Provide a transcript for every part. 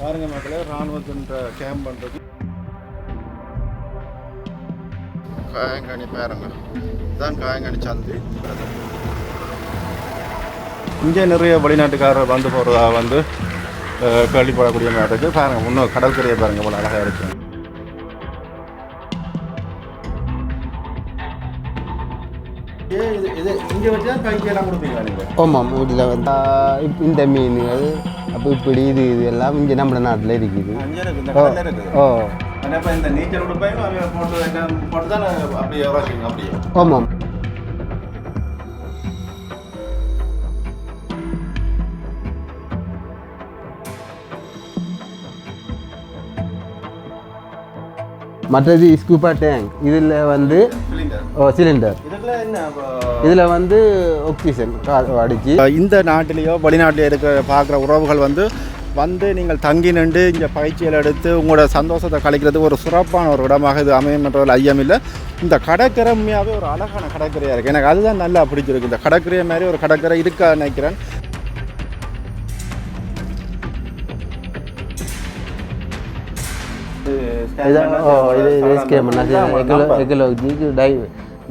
பாருங்க மக்களே ராணுவத்தின்ற கேம்ப் பண்ணுறது காயங்கனி பாருங்க. இதுதான் காயங்கனி சந்தி. இங்கே நிறைய வெளிநாட்டுக்காரர் வந்து போகிறதா வந்து கேள்விப்படக்கூடிய மாதிரி இருக்குது பாருங்க இன்னும் கடற்கரையை பாருங்க இவ்வளோ அழகாக இருக்கு. ஆமாம் இதில் வந்து. இந்த மீன்கள் அப்போ இப்படி இது இது எல்லாம் இங்கே நம்ம நாட்டில் இருக்குது. ஓ ஓ. ஆமாம் மற்றது ஸ்கூப்பா டேங்க் இதில் வந்து சிலிண்டர் இதில் வந்து ஆக்சிஜன் அடிச்சு இந்த நாட்டிலேயோ வெளிநாட்டிலேயோ இருக்க பார்க்குற உறவுகள் வந்து வந்து நீங்கள் தங்கி நின்று இங்கே பயிற்சிகள் எடுத்து உங்களோட சந்தோஷத்தை கழிக்கிறது ஒரு சிறப்பான ஒரு இடமாக இது அமையும் என்றதில் ஐயம் இல்லை. இந்த கடற்கரை உண்மையாகவே ஒரு அழகான கடற்கரையாக இருக்குது எனக்கு அதுதான் நல்லா பிடிச்சிருக்கு. இந்த கடற்கரை மாதிரி ஒரு கடற்கரை இருக்கா நினைக்கிறேன். இது இது ஸ்கேம் எக்கலோ எக்கலோஜிக்கு டை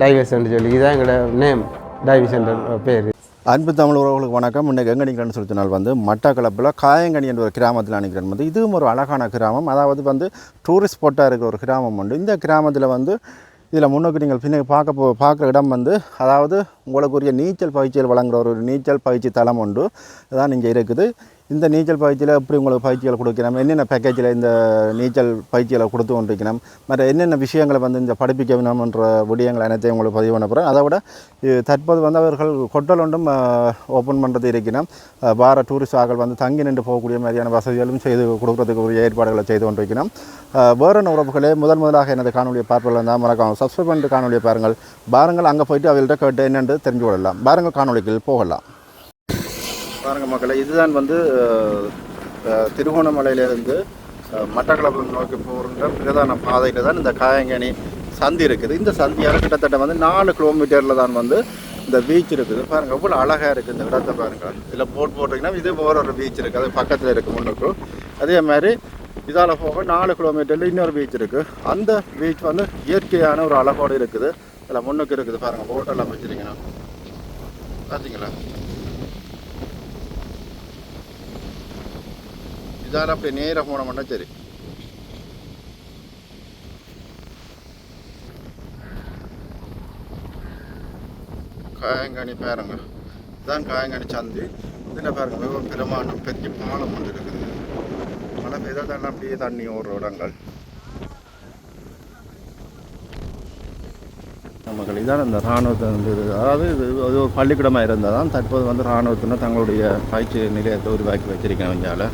டைவர்சன் சொல்லி இதுதான் எங்களோட நேம் டைவர்சன் பேர். அன்பு தமிழ் உறவுகளுக்கு வணக்கம். இன்றைக்கு எங்கே நிற்கிறேன்னு சொல்லி சொன்னால் வந்து மட்டக்களப்பில் காயங்கனி என்ற ஒரு கிராமத்தில் நிற்கிறேன் வந்து இதுவும் ஒரு அழகான கிராமம். அதாவது வந்து டூரிஸ்ட் ஸ்பாட்டாக இருக்கிற ஒரு கிராமம் உண்டு. இந்த கிராமத்தில் வந்து இதில் முன்னோக்கி நீங்கள் பின்னாடி பார்க்க போ பார்க்குற இடம் வந்து அதாவது உங்களுக்குரிய நீச்சல் பயிற்சிகள் வழங்குகிற ஒரு நீச்சல் பயிற்சி தளம் உண்டு. அதான் இங்கே இருக்குது. இந்த நீச்சல் பயிற்சியில் எப்படி உங்களுக்கு பயிற்சிகளை கொடுக்கணும்? என்னென்ன பேக்கேஜில் இந்த நீச்சல் பயிற்சிகளை கொடுத்து கொண்டிருக்கணும்? மற்ற என்னென்ன விஷயங்களை வந்து இந்த படிப்பிக்க வேணும்ன்ற விடயங்கள் அனைத்தையும் உங்களுக்கு பதிவு பண்ண போகிறேன் அதை விட தற்போது வந்து அவர்கள் கொட்டல் ஒன்றும் ஓப்பன் பண்ணுறது இருக்கணும் வார டூரிஸ்ட் ஆக்கள் வந்து தங்கி நின்று போகக்கூடிய மாதிரியான வசதிகளும் செய்து கொடுக்குறதுக்கு உரிய ஏற்பாடுகளை செய்து கொண்டிருக்கணும் வேறு உறவுகளே முதல் முதலாக எனது காணொலியை பார்ப்பதில் இருந்தால் மறக்காம சப்ஸ்கிரைப் பண்ணிட்டு காணொலியை பாருங்கள். பாருங்கள் அங்கே போயிட்டு அவர்கள்ட்ட கேட்டு என்னென்று தெரிஞ்சு கொள்ளலாம். பாருங்கள் காணொலிக்கு போகலாம். பாருங்கள் மக்களை இதுதான் வந்து திருகோணமலையிலேருந்து திருகோணமலையிலிருந்து மட்டக்களப்பு நோக்கி போகின்ற பிரதான பாதையில் தான் இந்த காயங்கனி சந்தி இருக்குது. இந்த சந்தியால் கிட்டத்தட்ட வந்து நாலு கிலோமீட்டரில் தான் வந்து இந்த பீச் இருக்குது. பாருங்கள் அவ்வளோ அழகாக இருக்குது இந்த இடத்த பாருங்கள் இதில் போட் போட்டிங்கன்னா இதே போகிற ஒரு பீச் இருக்குது அது பக்கத்தில் இருக்குது முன்னுக்கு. அதே மாதிரி இதால் போக நாலு கிலோமீட்டரில் இன்னொரு பீச் இருக்குது அந்த பீச் வந்து இயற்கையான ஒரு அழகோடு இருக்குது. அதில் முன்னுக்கு இருக்குது பாருங்கள் போட்டெல்லாம் வச்சுருக்கீங்கன்னா பார்த்தீங்களா இதால் அப்படி நேராக போனோம்னா சரி காயங்காணி பாருங்க இதுதான் காயங்காணி சந்தி இதில் பாருங்க மிக பெருமானம் பெரிய பாலம் ஒன்று இருக்குது மழை பெய்தால் தான் அப்படியே தண்ணி ஓடுற இடங்கள் மக்கள் இதான் இந்த இராணுவத்தை வந்து அதாவது இது அது ஒரு பள்ளிக்கூடமாக இருந்தால் தான் தற்போது வந்து இராணுவத்தினர் தங்களுடைய பயிற்சி நிலையத்தை உருவாக்கி வச்சிருக்கேன் இந்தியாவில்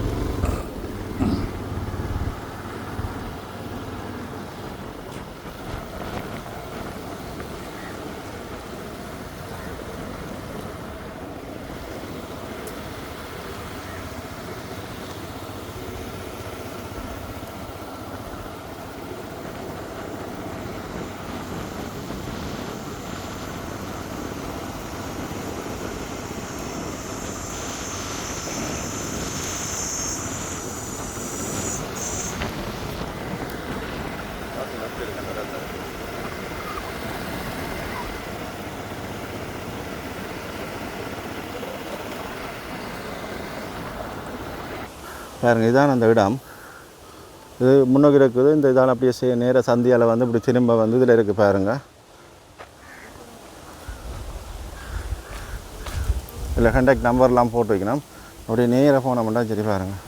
பாருங்க இதான் அந்த இடம். இது முன்னோக்கி இருக்குது. இந்த இதால் அப்படியே சே நேர சந்தியால் வந்து இப்படி திரும்ப வந்து இதில் இருக்குது பாருங்கள் இதில் கண்டாக்ட் நம்பர்லாம் போட்டு வைக்கணும். அப்படியே நேராக போனோம்னா சரி பாருங்கள்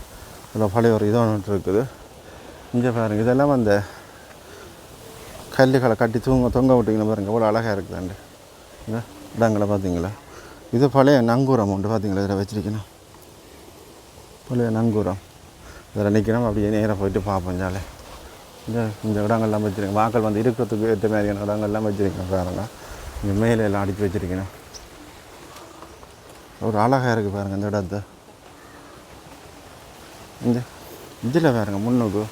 இதில் பழைய ஒரு இது ஒன்று இருக்குது. இங்கே பாருங்க இதெல்லாம் அந்த கல்லுகளை கட்டி தூங்க தொங்க விட்டிங்கன்னா பாருங்கள் எவ்வளோ அழகாக இருக்குதாண்டு இந்த இடங்களை பார்த்தீங்களா? இது பழைய நங்கூரம் உண்டு பார்த்தீங்களா இதில் வச்சுருக்கணும். பழைய நங்கூரம். இதில் நிற்கிறோம் அப்படியே நேராக போயிட்டு பார்ப்போம் ஜாலே. இந்த இந்த இடங்கள்லாம் வச்சுருக்கேன் வாக்கள் வந்து இருக்கிறதுக்கு ஏற்ற மாதிரியான இடங்கள்லாம் வச்சுருக்கேன் பாருங்கள் இங்கே மேலே எல்லாம் அடித்து வச்சுருக்கேன் ஒரு அழகாக இருக்குது பாருங்கள் இந்த இடத்த. இந்த இதில் பாருங்க முன்னுக்கு.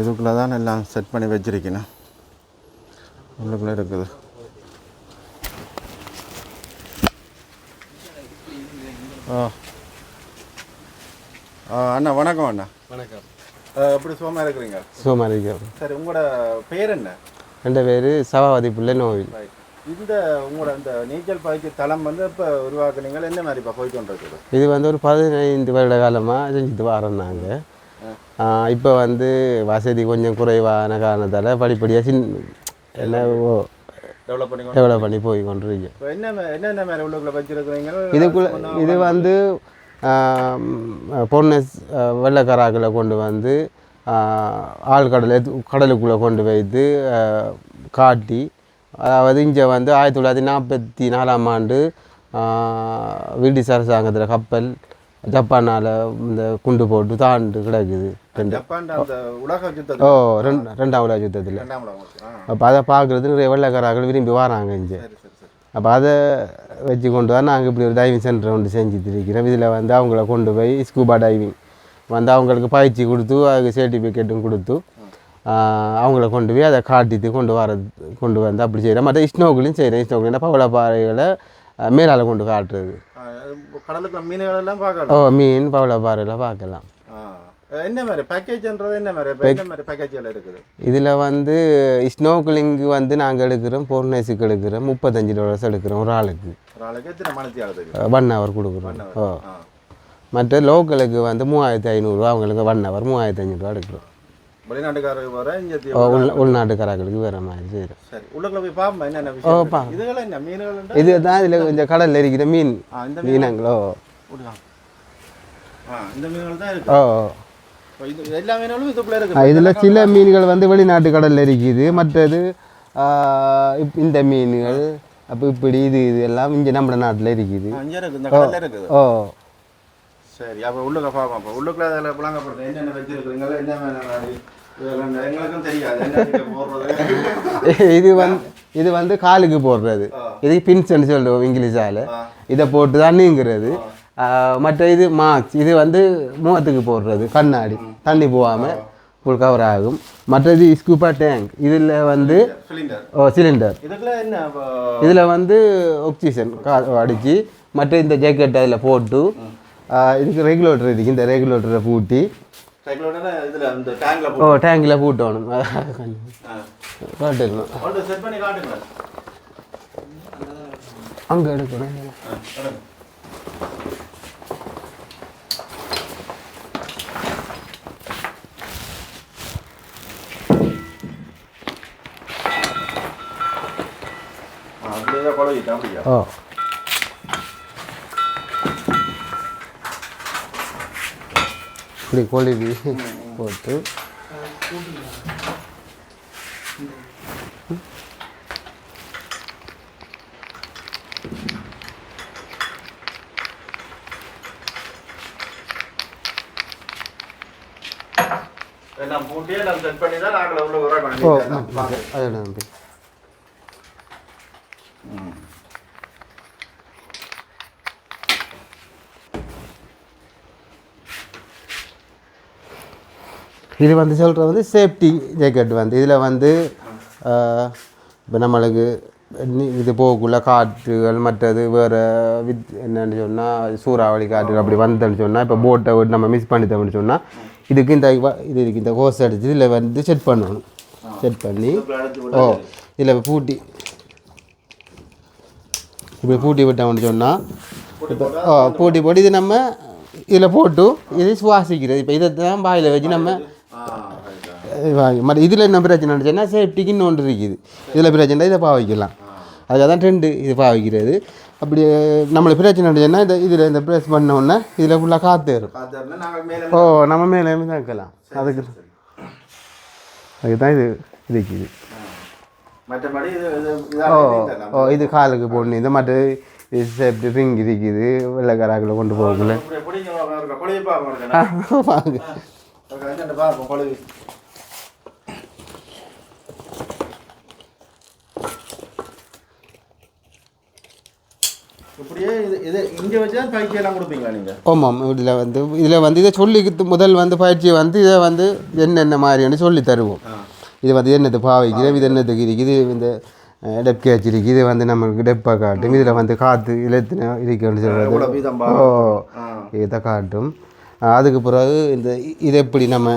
இதுக்குள்ளே தான் எல்லாம் செட் பண்ணி வச்சிருக்கணும் உள்ளுக்குள்ளே இருக்குது. ஆ. ஆ, அண்ணா வணக்கம் அண்ணா. வணக்கம். எப்படி சுகமாக இருக்கிறீங்க? சுமாரிக்கம் சரி உங்களோட பேர் என்ன? என் பேர் சபாவதி பிள்ளை நோவில். இந்த உங்களோட இந்த நீச்சல் பயிற்சி தளம் வந்து இப்போ உருவாக்குனீங்க. என்ன மாதிரி இப்போ போய் கொண்டிருக்குது இது வந்து ஒரு பதினைந்து வருட காலமாக செஞ்சுட்டு வரோம் நாங்கள் இப்போ வந்து வசதி கொஞ்சம் குறைவான காரணத்தால் படிப்படியாக சின் என்ன டெவலப் பண்ணி டெவலப் பண்ணி போய் வச்சிருக்கிறீங்க இதுக்குள்ள இது வந்து பொண்ணு வெள்ளைக்கராக்களை கொண்டு வந்து ஆழ்கடல் கடலுக்குள்ளே கொண்டு வைத்து காட்டி அதாவது இங்கே வந்து ஆயிரத்தி தொள்ளாயிரத்தி நாற்பத்தி நாலாம் ஆண்டு பிரிட்டிஷ் அரசாங்கத்தில் கப்பல் ஜப்பானால் இந்த குண்டு போட்டு தாண்டு கிடக்குது. ரெண்டு. ஓ ரெண்டு ரெண்டாம் உலக யுத்தத்தில். அப்போ அதை பார்க்குறது நிறைய வெள்ளைக்காரர்கள் விரும்பி வராங்க இங்கே. அப்போ அதை வச்சு கொண்டு வர நாங்கள் இப்படி ஒரு டைவிங் சென்டர் ஒன்று செஞ்சுட்டு இருக்கிறோம் இதில் வந்து அவங்கள கொண்டு போய் ஸ்கூபா டைவிங் வந்து அவங்களுக்கு பயிற்சி கொடுத்து அதுக்கு சர்டிஃபிகேட்டும் கொடுத்து அவங்கள கொண்டு போய் அதை காட்டிட்டு கொண்டு வர கொண்டு வந்து அப்படி செய்கிறோம் மற்ற ஸ்னோக்களையும் செய்கிறேன் ஸ்னோக்கலிங் பவள பாறைகளை மேலால் கொண்டு காட்டுறது. ஓ மீன் பவள பாறையில் பார்க்கலாம். ஆ. என்ன மாதிரி பேக்கேஜ்ன்றது என்ன மாதிரி? இப்போ என்ன மாதிரி பேக்கேஜில் இருக்குது? இதில் வந்து ஸ்னோக்கலிங்கு வந்து நாங்கள் எடுக்கிறோம் பொர்னேஸுக்கு எடுக்கிறோம் முப்பத்தஞ்சு டாலர்ஸ் எடுக்கிறோம் ஒரு ஆளுக்கு. ஒரு ஆளுக்கு எத்தனை ஆகுது ஒன் ஹவர் கொடுக்குறோம். ஓ மற்ற லோக்கலுக்கு வந்து மூவாயிரத்தி ஐநூறுரூவா அவங்களுக்கு ஒன் ஹவர் மூவாயிரத்தி ஐநூறுரூவா எடுக்கிறோம். வெளிநாட்டுக்காரருக்கு வர இங்கே ஓ, உள் உள்நாட்டுக்காரர்களுக்கு வேறு மாதிரி செய்கிறோம் சரி உள்ளுக்குள்ள போய் பார்ப்போம் என்னென்ன ஓ பா இதுகள் என்ன மீன்கள் இது தான் இதில் கொஞ்சம் கடலில் இருக்கிற மீன். மீனங்களோ இந்த மீன்கள் தான் இருக்கு. ஓ இதில் சில மீன்கள் வந்து வெளிநாட்டு கடலில் இருக்குது. மற்றது இந்த மீன்கள் அப்போ இப்படி இது இது எல்லாம் இங்கே நம்ம நாட்டில் இருக்குது. ஓ சரி அப்போ உள்ளுக்க பார்ப்போம். அப்போ உள்ளுக்குள்ள அதில் புழங்கப்படுறது என்னென்ன வச்சிருக்கிறீங்களா என்ன மாதிரி இதெல்லாம் எங்களுக்கும் தெரியாது. என்ன இதுக்கு போடுறது? இது வந்து இது வந்து காலுக்கு போடுறது. இது பின்ஸ்ன்னு சொல்லுவோம் இங்கிலீஷால். இதை போட்டு தான் நீங்கிறது. மற்ற இது மார்க்ஸ் இது வந்து முகத்துக்கு போடுறது கண்ணாடி தண்ணி போகாமல் ஃபுல் கவர் ஆகும். மற்றது ஸ்கூப்பா டேங்க் இதில் வந்து ஓ சிலிண்டர் இதில் வந்து ஆக்சிஜன் கா அடித்து மற்ற இந்த ஜாக்கெட் அதில் போட்டு இதுக்கு ரெகுலேட்டர் இருக்குது இந்த ரெகுலேட்டரை பூட்டி. ஓ டேங்கில் பூட்டணும். காட்டுக்கணும் அங்கே எடுக்கணும். குழவிட்டேன் அப்படியா ஓ இப்படி கொழுவி போட்டு எல்லாம் பூட்டி எல்லாம் செட் பண்ணி தான் நாங்கள் உள்ள உரை ஓ பண்ணி அது நம்பி இது வந்து சொல்கிறது வந்து சேஃப்டி ஜேக்கெட் வந்து. இதில் வந்து இப்போ நம்மளுக்கு இது போகக்குள்ள காற்றுகள் மற்றது வேறு வித் என்னன்னு சொன்னால் சூறாவளி காற்று அப்படி வந்தேன்னு சொன்னால் இப்போ போட்டை விட்டு நம்ம மிஸ் பண்ணிட்டோம்னு சொன்னால் இதுக்கு இந்த இது இருக்கு இந்த ஹோஸ் அடிச்சு இதில் வந்து செட் பண்ணணும். செட் பண்ணி ஓ இதில் பூட்டி இப்படி பூட்டி விட்டோம்னு சொன்னால் இப்போ ஓ பூட்டி போட்டு இது நம்ம இதில் போட்டு இது சுவாசிக்கிறது. இப்போ இதை தான் வாயில் வச்சு நம்ம மற்ற இதில் என்ன பிரச்சனை சொன்னால் சேஃப்டிக்கு இன்னொன்று இருக்குது. இதில் பிரச்சனை இதை பாவிக்கலாம். அதுக்காக தான் ட்ரெண்டு இது பாவிக்கிறது. அப்படி நம்மளுக்கு பிரச்சனை சொன்னால் இந்த இதில் இந்த ப்ரெஸ் பண்ண உடனே இதில் ஃபுல்லாக காற்று வரும். ஓ நம்ம மேலே தான் வைக்கலாம் அதுக்கு அதுக்கு தான் இது இருக்குது. ஓ ஓ இது காலுக்கு போடணும். இந்த மாதிரி இது சேஃப்டி ரிங் இருக்குது. வெள்ளைக்காராக்கில் கொண்டு போகக்குள்ள பார்ப்போம் இது இது இங்கே வச்சு தான் பயிற்சி கொடுப்பீங்களா நீங்கள் ஆமாம் இதில் வந்து இதில் வந்து இதை சொல்லி முதல் வந்து பயிற்சியை வந்து இதை வந்து என்னென்ன மாதிரின்னு சொல்லி தருவோம். இது வந்து என்னது பாவைக்கிறோம் இது என்னதுக்கு இருக்குது இந்த டெப்கே வச்சிருக்கு இது வந்து நம்மளுக்கு டெப்பை காட்டும். இதில் வந்து காற்று இழுத்துன இருக்குன்னு எவ்வளோ சொல்கிறது ஓ இதை காட்டும். அதுக்கு பிறகு இந்த இது எப்படி நம்ம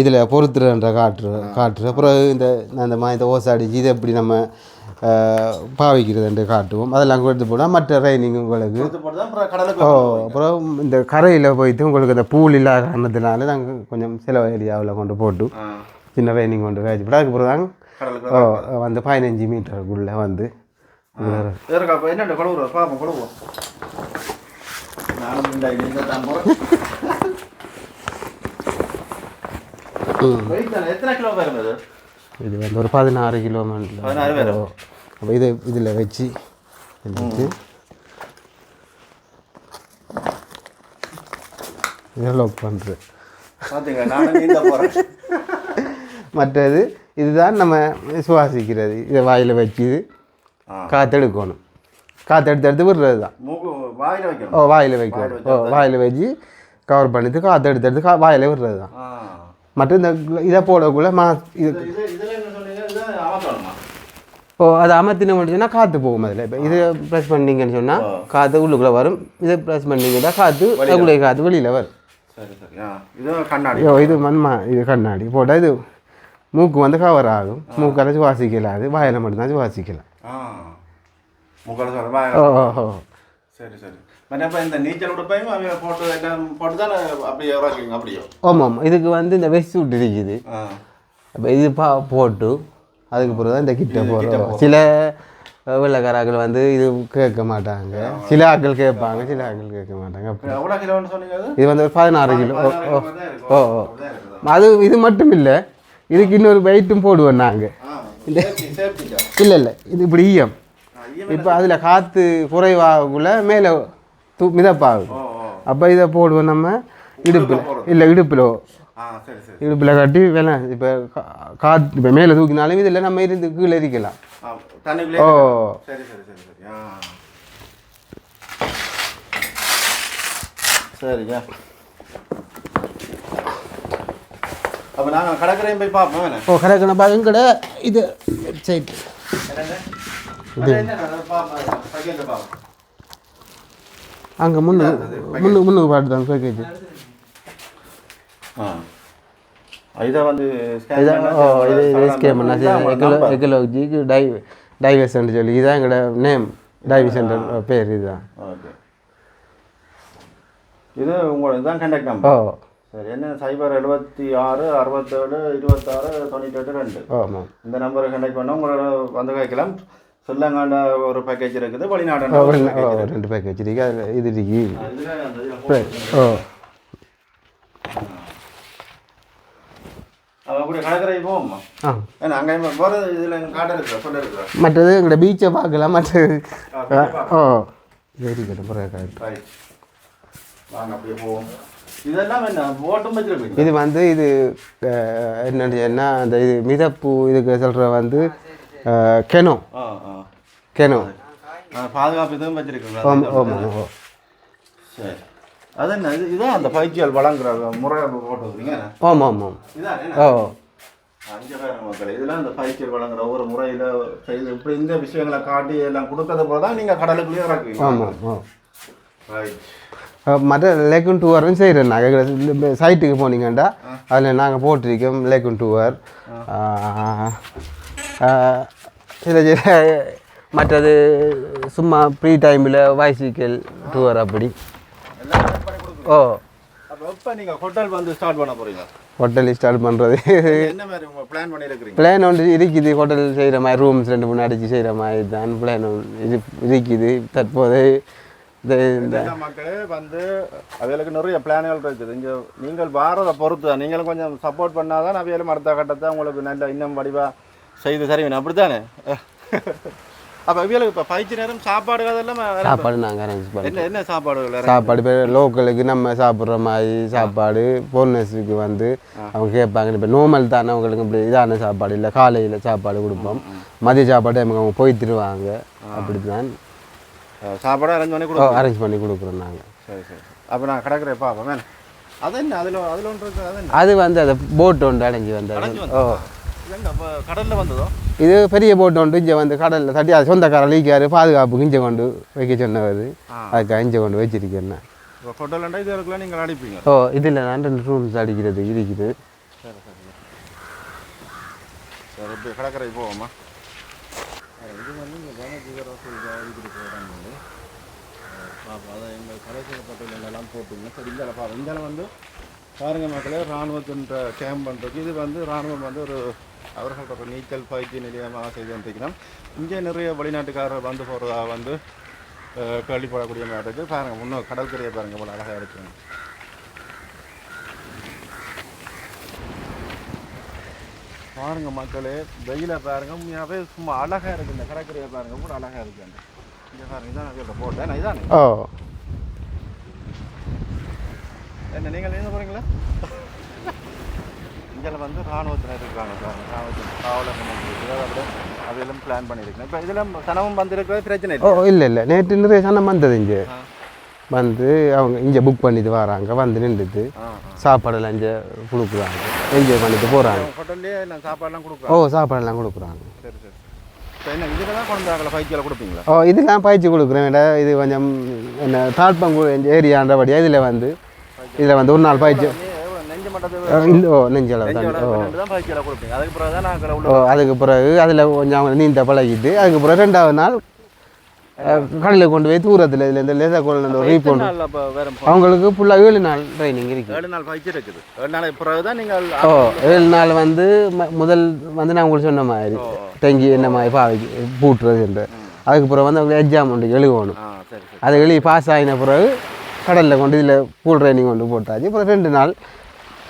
இதில் பொறுத்துறன்ற காற்று காற்று. பிறகு இந்த அந்த மாதிரி இந்த ஓசை அடிச்சு இதை எப்படி நம்ம பாவிக்கிறதுன்ட்டு காட்டுவோம். அதெல்லாம் கொடுத்து போனால் மற்ற ட்ரைனிங் உங்களுக்கு. போட்டு ஓ அப்புறம் இந்த கரையில் போயிட்டு உங்களுக்கு இந்த பூல் இல்லாத காரணத்தினால நாங்கள் கொஞ்சம் சில ஏரியாவில் கொண்டு போட்டு சின்ன ட்ரைனிங் கொண்டு வச்சு அதுக்கப்புறம் தாங்க கடலுக்கு ஓ வந்து பதினஞ்சு மீட்டருக்குள்ளே வந்து இருக்கா இது வந்து ஒரு பதினாறு கிலோமீட்டர் அப்போ இது இதில் வச்சு வச்சு லாக் போகிறேன் மற்றது இதுதான் நம்ம சுவாசிக்கிறது. இதை வாயில் வச்சு. காற்றெடுக்கணும் காற்றெடுத்து எடுத்து விடுறது தான் ஓ வாயில் வைக்கணும் ஓ வாயில் வச்சு கவர் பண்ணிட்டு காற்றெடுத்து எடுத்து கா வாயில் விடுறது தான் மற்றும் இந்த இதை போடக்குள்ள மா இது ஓ அதை அமர்த்தின முடிச்சுன்னா காற்று போகும் அதில் இப்போ இதை ப்ரெஸ் பண்ணீங்கன்னு சொன்னால் காற்று உள்ளுக்குள்ளே வரும் இதை ப்ரெஸ் பண்ணீங்கன்னா காற்று உள்ளே காற்று வெளியில் வரும் கண்ணாடி ஐயோ இது மண்மா இது கண்ணாடி போட்டால் இது மூக்கு வந்து கவர் ஆகும் மூக்கால் சுவாசிக்கலாது வாயில் மட்டும்தான் சுவாசிக்கலாம் ஓ ஓ ஓ சரி சரி. இப்போ இந்த நீச்சல் உடுப்பையும் அவங்க போட்டு எல்லாம் போட்டு தான் அப்படியே இறக்குவீங்க அப்படியோ? ஆமாம் இதுக்கு வந்து இந்த வெஸ்ட் சூட் இருக்குது. ஆ. அப்போ இது பா போட்டு அதுக்கு பிறகு தான் இந்த கிட்ட போகிறோம் சில வெள்ளக்காராக்கள் வந்து இது கேட்க மாட்டாங்க. சில ஆட்கள் கேட்பாங்க சில ஆட்கள் கேட்க மாட்டாங்க. இது வந்து ஒரு பதினாறு கிலோ. ஓ ஓ? அது இது மட்டும் இல்லை இதுக்கு இன்னொரு வெயிட்டும் போடுவோம் நாங்கள் இல்லை இல்லை. இது இப்படி ஈயம். இப்போ அதில் காற்று குறைவாகக்குள்ள மேலே தூ மிதப்பாகும் அப்போ இதை போடுவோம் நம்ம இடுப்பில் இல்லை இடுப்பில். சரி சரி. இடுப்பில் கட்டி வேலை இப்போ காற்று இப்போ மேலே தூக்கினாலும் இதில் நம்ம இருந்து கீழே இருக்கலாம் தண்ணிக்குள்ளே ஓ. சரி சரி சரி சரி. சரிங்க. அப்போ நாங்கள் கடற்கரையும் போய் பார்ப்போம் ஓ கரெக்டான பாருங்க கடை இது வெப்சைட் அங்கே முன்னு முன்னு முன்னுக்கு பாட்டு தான் பேக்கேஜ் ஆ. இதை வந்து இதான் இது ஸ்கேம் இதான் எக்கிலோ. எக்கிலோஜிக்கு டை டைவர்சன் சொல்லி இதுதான் எங்களோட நேம் டைவர்சன் பேர் இதுதான். ஓகே. இது உங்களோட இதுதான் கண்டக்ட் ஓ. நம்பர் சரி என்ன சைபர் எழுபத்தி ஆறு அறுபத்தேழு இருபத்தாறு தொண்ணூற்றி எட்டு ரெண்டு. ஆமாம். இந்த நம்பரை கண்டக்ட் பண்ணால் உங்களோட வந்து கேட்கலாம். சொல்லங்காண்ட ஒரு பேக்கேஜ் இருக்குது வெளிநாடு ரெண்டு பேக்கேஜ் இருக்கு. அதில் இது இருக்கு. ஓ. மற்றது எங்களோட பீச்சை பார்க்கலாம். மற்றது ஓ. வெரி குட் இது வந்து இது என்னன்னு அந்த இது மிதப்பு இதுக்கு சொல்கிற வந்து கெனோ. கெனோ. பாதுகாப்பு இதுவும் ஓ சரி. அது என்ன இது இதான் அந்த பயிற்சியால் வழங்குற முறை போட்டு வைக்கிறீங்க ஆமாம் ஆமாம் ஓ அஞ்சு பேர் மக்கள் இதெல்லாம் இந்த பயிற்சியல் வழங்குற ஒவ்வொரு முறையில் இப்படி இந்த விஷயங்களை காட்டி எல்லாம் கொடுக்கறது போல தான் நீங்கள் கடலுக்குள்ளேயே இறக்குவீங்க. ஆமாம் மற்ற லேக்குன் டூவரும் செய்கிறேன் நாங்கள் சைட்டுக்கு போனீங்கண்டா அதில் நாங்கள் போட்டிருக்கோம் லேக்குன் டூவர் சில சில மற்றது சும்மா ஃப்ரீ டைமில் பைசிக்கல் டூர் அப்படி. ஓ. ஹோட்டல் வந்து ஸ்டார்ட் பண்ண போகிறீங்க ஹோட்டல் ஸ்டார்ட் பண்ணுறது பிளான் ஒன்று இருக்குது. ஹோட்டல் செய்கிற மாதிரி ரூம்ஸ் ரெண்டு மூணு அடித்து செய்கிற மாதிரி தான் பிளான் இது இருக்குது. தற்போது வந்து அவைகளுக்கு நிறைய பிளான்கள் இருக்குது. இங்கே நீங்கள் வாரதை பொறுத்து தான். நீங்களும் கொஞ்சம் சப்போர்ட் பண்ணாதான் அவைகளும் அடுத்த கட்டத்தை உங்களுக்கு நல்ல இன்னும் வடிவாக செய்து தருவீங்க அப்படித்தானே? அப்போ அவைகளுக்கு இப்போ பயிற்சி நேரம் சாப்பாடு அதெல்லாம் சாப்பாடு நாங்கள் அரேஞ்ச் பண்ணுறோம் என்ன என்ன சாப்பாடு சாப்பாடு இப்போ லோக்கலுக்கு நம்ம சாப்பிட்ற மாதிரி சாப்பாடு போனஸுக்கு வந்து அவங்க கேட்பாங்க. இப்போ நார்மல் தானே அவங்களுக்கு இப்படி இதான சாப்பாடு இல்லை காலையில் சாப்பாடு கொடுப்போம். மதிய சாப்பாடு நமக்கு அவங்க போய் தருவாங்க. அப்படி தான் சாப்பாடு அரேஞ்ச் பண்ணி கொடுப்போம் அரேஞ்ச் பண்ணி கொடுக்குறோம் நாங்கள் சரி சரி அப்போ நான் கடற்கரை பார்ப்போம் அது என்ன? அதில் அதில் ஒன்று அது அது வந்து அந்த போட் ஒன்று அடைஞ்சு வந்தது? ஓ. கடலில் வந்ததோ? இது பெரிய போட் ஒன்று இங்கே வந்து கடலில் தட்டி அது சொந்தக்காரர் லீக்காரு பாதுகாப்புக்கு இங்கே கொண்டு வைக்க சொன்னவர். அதுக்கு இங்கே கொண்டு வச்சிருக்கேன் நான். ஹோட்டல்ண்டா இது இருக்குல்ல நீங்கள் அடிப்பீங்க? ஓ இதில் தான் ரெண்டு ரூம்ஸ் அடிக்கிறது இருக்குது. சரி சரி சரி. இப்போ கடற்கரை போவோமா? இது வந்து இங்கே பார்ப்போம் அதை எங்கள் கடைசி பட்டியல் எல்லாம் போட்டுங்க சரி இந்தியாவில் இந்தியாவில் வந்து பாருங்க மக்களே இராணுவத்தின் கேம்ப் பண்ணுறது இது வந்து இராணுவம் வந்து ஒரு அவர்களோட ஒரு நீச்சல் பயிற்சி நிலையமாக செய்து கொண்டிருக்கிறோம் இங்கே நிறைய வெளிநாட்டுக்காரர் வந்து போகிறதா வந்து கேள்விப்படக்கூடிய மாதிரி இருக்குது. பாருங்கள் முன்னோர் கடற்கரையை பாருங்கள் இவ்வளோ அழகாக இருக்குங்க பாருங்க மக்களே வெயில பாருங்க உண்மையாவே சும்மா அழகா இருக்கு. இந்த கடற்கரையை பாருங்க கூட அழகா இருக்கு. அந்த இங்க பாருங்க இதான் நான் போட்டேன். இதானே? ஓ. என்ன நீங்கள் என்ன போறீங்களா? இதில் வந்து ராணுவத்தினர் இருக்காங்க பாருங்க ராணுவத்தினர் காவலர் அப்படியே அதையெல்லாம் பிளான் பண்ணியிருக்கேன். இப்போ இதில் சனமும் வந்திருக்கிறது பிரச்சனை ஓ இல்லை இல்லை. நேற்று நிறைய சனம் வந்தது இங்கே. வந்து அவங்க இங்கே புக் பண்ணிட்டு வராங்க. வந்து நின்றுட்டு சாப்பாடெல்லாம் இங்கே கொடுக்குறாங்க. என்ஜாய் பண்ணிட்டு போகிறாங்க ஹோட்டல்லே நான் சாப்பாடுலாம் ஓ சாப்பாடெல்லாம் கொடுக்குறாங்க. சரி சரி. ஓ இதெல்லாம் பயிற்சி கொடுக்குறேன். இது கொஞ்சம் என்ன தாழ்பங்கு ஏரியான்றபடியா இதில் வந்து இதில் வந்து ஒரு நாள் பயிற்சி நெஞ்சளவு தான் அதுக்கு பிறகு அதில் கொஞ்சம் அவங்க நீந்த பழகிட்டு அதுக்கு பிறகு ரெண்டாவது நாள் கடலுக்கு கொண்டு போய் தூரத்தில் இதில் இந்த லேசா கோல் ஒரு ரீப் நாள் அவங்களுக்கு ஃபுல்லாக ஏழு நாள் ட்ரைனிங் இருக்கு. ஏழு நாள் பயிற்சி இருக்குது. ஏழு நாளைக்கு பிறகு தான் நீங்கள் ஓ ஏழு நாள் வந்து முதல் வந்து நான் உங்களுக்கு சொன்ன மாதிரி டெங்கி என்ன மாதிரி பாவைக்கு பூட்டுறதுன்ற அதுக்கு பிறகு வந்து அவங்க எக்ஸாம் ஒன்று சரி அது எழுதி பாஸ் ஆகின பிறகு கடலில் கொண்டு இதில் பூல் ட்ரைனிங் கொண்டு போட்டாச்சு. அப்புறம் ரெண்டு நாள்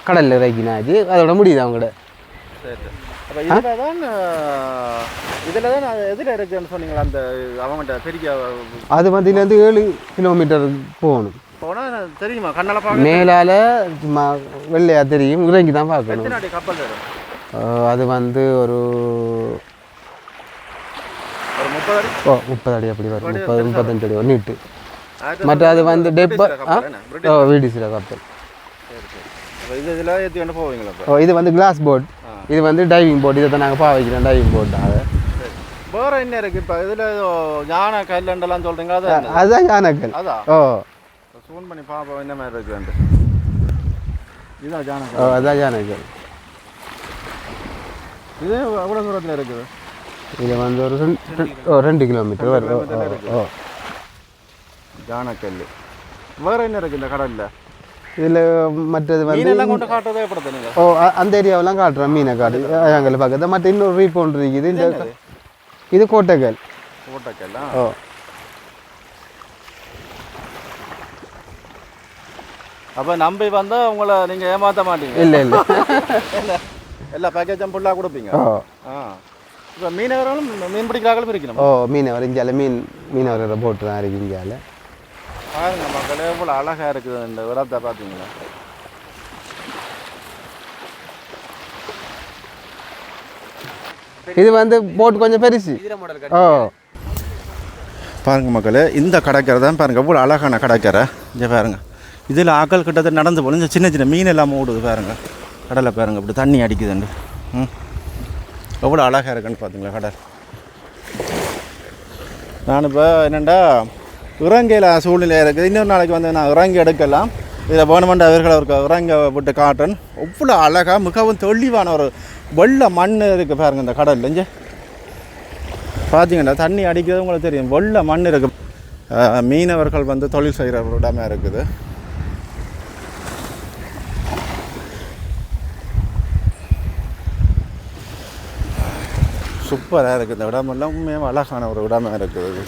கடலில் இறக்கினாச்சு. அதோட முடியுது அவங்களோட சரி சரி. அப்போ இதில் தான் இதில் தான் அது எதில் இருக்குன்னு சொன்னீங்களா? அந்த அவங்கள்ட்ட பெரிய அது வந்து இதுலேருந்து ஏழு கிலோமீட்டர் போகணும். மேலால் சும்மா வெள்ளையா தெரியும். இறங்கி தான் பார்க்கணும். அது வந்து ஒரு ஒரு முப்பது அடி? ஓ முப்பது அடி அப்படி வரும். முப்பது முப்பத்தஞ்சு அடி வரும் நீட்டு. மற்ற அது வந்து டெப்ப பிரிட்டிஷ்ல கப்பல் என்ன? பிரிட்டிஷ் ஓ வீடிசியில் கப்பல் சரி சரி அப்போ இது இதில் ஏற்றி கொண்டு போவீங்களா இப்போ ஓ இது வந்து கிளாஸ் போட். இது வந்து டைவிங் போட் இதை தான் நாங்கள் பா வைக்கிறோம் டைவிங் போட்டாக சரி. வேறு என்ன இருக்குது இப்போ? இதில் ஞான கல்லண்டெல்லாம் சொல்கிறீங்களா அது என்னது? அதுதான் யானைக்கல் அதா? ஓ. ஃபோன் பண்ணி பார்ப்போம் என்ன மாதிரி இருக்குன்ட்டு இதுதான் ஜான ஓ அதான் யானைக்கல் இது எவ்வளோ தூரத்தில் இருக்குது? இது வந்து ஒரு ரெண்டு ஓ ரெண்டு கிலோமீட்டர் வரும். ஓ, ஜானக்கல் வேற என்ன இருக்கு இந்த கடல்ல? இதில் மற்றது வந்து ஓ அந்த ஏரியாவெல்லாம் காட்டுறோம் மீனை காட்டு. எங்களை பக்கத்தில். மற்ற இன்னொரு ரீப் ஒன்று இருக்குது. இந்த இது கோட்டைக்கல். ஓட்டக்கல்லாம் ஓ. அப்ப நம்பி வந்தா உங்களை நீங்க ஏமாத்த மாட்டீங்க. இல்லை இல்லை. எல்லா பேக்கேஜும் ஃபுல்லாக கொடுப்பீங்க? ஓ. ஆ. இப்போ மீனவர்களும் மீன் பிடிக்கிறார்களும் இருக்கணும்? ஓ மீனவர் இந்தியாவில் மீன் மீனவர் போட்டு தான் இருக்கு இந்தியாவில் பாருங்க மக்களே இவ்வளோ அழகா இருக்குது இந்த விடத்தை பார்த்தீங்களா? இது வந்து போட் கொஞ்சம் பெருசு. ஓ பாருங்க மக்களே இந்த கடற்கரை தான் பாருங்க எவ்வளோ அழகான கடற்கரை. இங்கே பாருங்க. இதில் ஆக்கள் கிட்டத்தட்ட நடந்து போகணும் இந்த சின்ன சின்ன மீன் எல்லாம் ஓடுது பாருங்க. கடலை பாருங்க இப்படி தண்ணி அடிக்குதுண்டு ம். எவ்வளோ அழகாக இருக்குன்னு பார்த்தீங்களா கடல். நான் இப்போ என்னென்னா இறங்கையில் சூழ்நிலை இருக்குது. இன்னொரு நாளைக்கு வந்து நான் இறங்கி எடுக்கலாம். இதில் வேணுமெண்ட் அவர்கள் அவருக்கு இறங்க விட்டு காட்டுறேன் அவ்வளோ அழகாக மிகவும் தெளிவான ஒரு வெள்ளை மண் இருக்குது பாருங்க இந்த கடல் இங்கே பார்த்தீங்கன்னா தண்ணி அடிக்கிறது உங்களுக்கு தெரியும். வெள்ளை மண் இருக்கு. மீனவர்கள் வந்து தொழில் செய்கிற ஒரு இருக்குது. சூப்பராக இருக்குது இந்த இடமெல்லாம். உண்மையாக அழகான ஒரு இடமாக இருக்குது.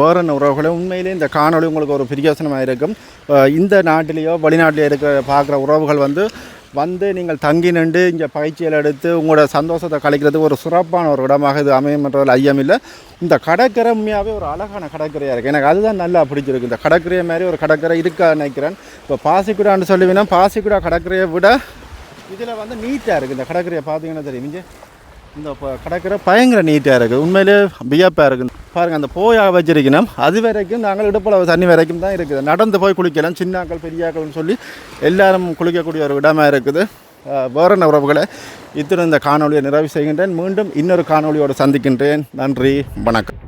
வேறு உறவுகளை உண்மையிலே இந்த காணொலி உங்களுக்கு ஒரு பிரியோசனமாக இருக்கும் இந்த நாட்டிலேயோ வெளிநாட்டிலேயோ இருக்கிற பார்க்குற உறவுகள் வந்து வந்து நீங்கள் தங்கி நின்று இங்கே பயிற்சியில் எடுத்து உங்களோட சந்தோஷத்தை கழிக்கிறது ஒரு சிறப்பான ஒரு இடமாக இது அமையும்ன்றதில் ஐயம் இல்லை. இந்த கடற்கரை உண்மையாகவே ஒரு அழகான கடற்கரையாக இருக்குது எனக்கு அதுதான் நல்லா பிடிச்சிருக்கு. இந்த கடற்கரை மாதிரி ஒரு கடற்கரை இருக்கா நினைக்கிறேன். இப்போ பாசிக்குடான்னு சொல்லுவீங்கன்னா பாசிக்குடா கடற்கரையை விட இதில் வந்து நீட்டாக இருக்குது இந்த கடற்கரையை பார்த்தீங்கன்னா தெரியும். இங்கே இந்த இப்போ கிடக்கிற பயங்கர நீட்டாக இருக்குது. உண்மையிலே வியப்பாக இருக்குது. பாருங்கள் அந்த போயா வச்சிருக்கணும் அது வரைக்கும் நாங்கள் இடுப்பளவு தண்ணி வரைக்கும் தான் இருக்குது. நடந்து போய் குளிக்கலாம். சின்னாக்கள் பெரியாக்கள்னு சொல்லி எல்லாரும் குளிக்கக்கூடிய ஒரு இடமாக இருக்குது. வேற உறவுகளை? இத்துடன் இந்த காணொலியை நிறைவு செய்கின்றேன். மீண்டும் இன்னொரு காணொலியோடு சந்திக்கின்றேன். நன்றி. வணக்கம்.